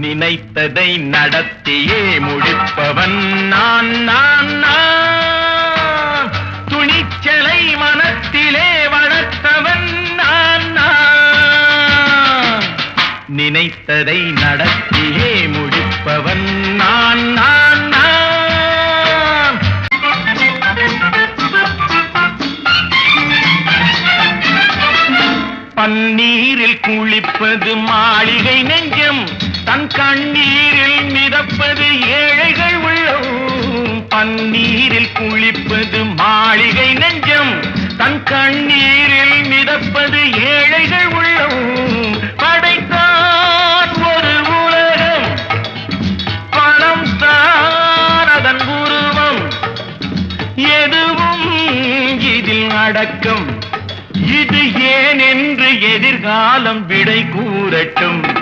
நினைத்ததை நடத்தியே முடிப்பவன் நான் நான் நான். துணிச்சலை மனத்திலே வளர்த்தவன் நான் நான். நினைத்ததை நடத்தியே முடிப்பவன் நான் நான் பன்னீரில் குளிப்பது மாளிகை நெஞ்சம். தண்ணீரில் மிதப்பது ஏழைகள் உள்ளம். பன்னீரில் குளிப்பது மாளிகை நெஞ்சம். தன் கண்ணீரில் மிதப்பது ஏழைகள் உள்ளம். படைத்தான் ஒரு உலகம். பணம் தான் அதன் உருவம். எதுவும் இதில் அடக்கம். இது ஏன் என்று எதிர்காலம் விடை கூறட்டும்.